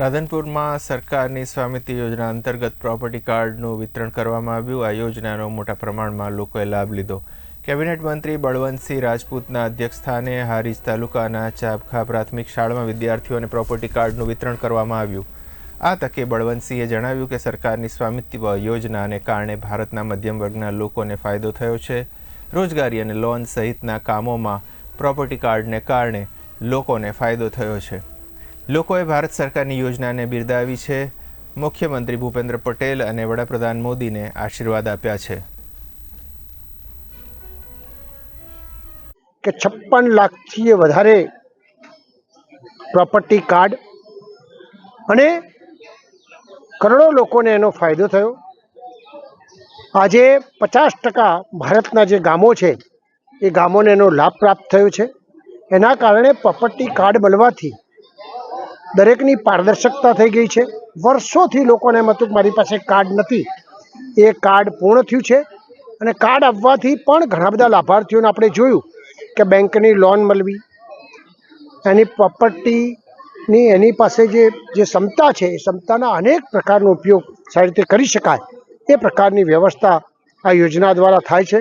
રાધનપુરમાં સરકારની સ્વામિત્વ યોજના અંતર્ગત પ્રોપર્ટી કાર્ડનું વિતરણ કરવામાં આવ્યું. આ યોજનાનો મોટા પ્રમાણમાં લોકોએ લાભ લીધો. કેબિનેટ મંત્રી બળવંતસિંહ રાજપૂતના અધ્યક્ષસ્થાને હારીજ તાલુકાના ચાબખા પ્રાથમિક શાળામાં વિદ્યાર્થીઓને પ્રોપર્ટી કાર્ડનું વિતરણ કરવામાં આવ્યું. આ તકે બળવંતસિંહે જણાવ્યું કે સરકારની સ્વામિત્વ યોજનાને કારણે ભારતના મધ્યમ વર્ગના લોકોને ફાયદો થયો છે. રોજગારી અને લોન સહિતના કામોમાં પ્રોપર્ટી કાર્ડને કારણે લોકોને ફાયદો થયો છે. લોકોએ ભારત સરકારની યોજનાને બિરદાવી છે. મુખ્યમંત્રી ભૂપેન્દ્ર પટેલ અને વડાપ્રધાન મોદીને આશીર્વાદ આપ્યા છે. કે છપ્પન લાખથી વધારે પ્રોપર્ટી કાર્ડ અને કરોડો લોકોને એનો ફાયદો થયો. આજે પચાસ ટકા ભારતના જે ગામો છે, એ ગામોને એનો લાભ પ્રાપ્ત થયો છે. એના કારણે પ્રોપર્ટી કાર્ડ મળવાથી દરેકની પારદર્શકતા થઈ ગઈ છે. વર્ષોથી લોકોને એમ હતું કે મારી પાસે કાર્ડ નથી. એ કાર્ડ પૂર્ણ થયું છે અને કાર્ડ આપવાથી પણ ઘણા બધા લાભાર્થીઓને આપણે જોયું કે બેંકની લોન મળવી, એની પ્રોપર્ટીની, એની પાસે જે જે ક્ષમતા છે, એ ક્ષમતાના અનેક પ્રકારનો ઉપયોગ સારી રીતે કરી શકાય. એ પ્રકારની વ્યવસ્થા આ યોજના દ્વારા થાય છે.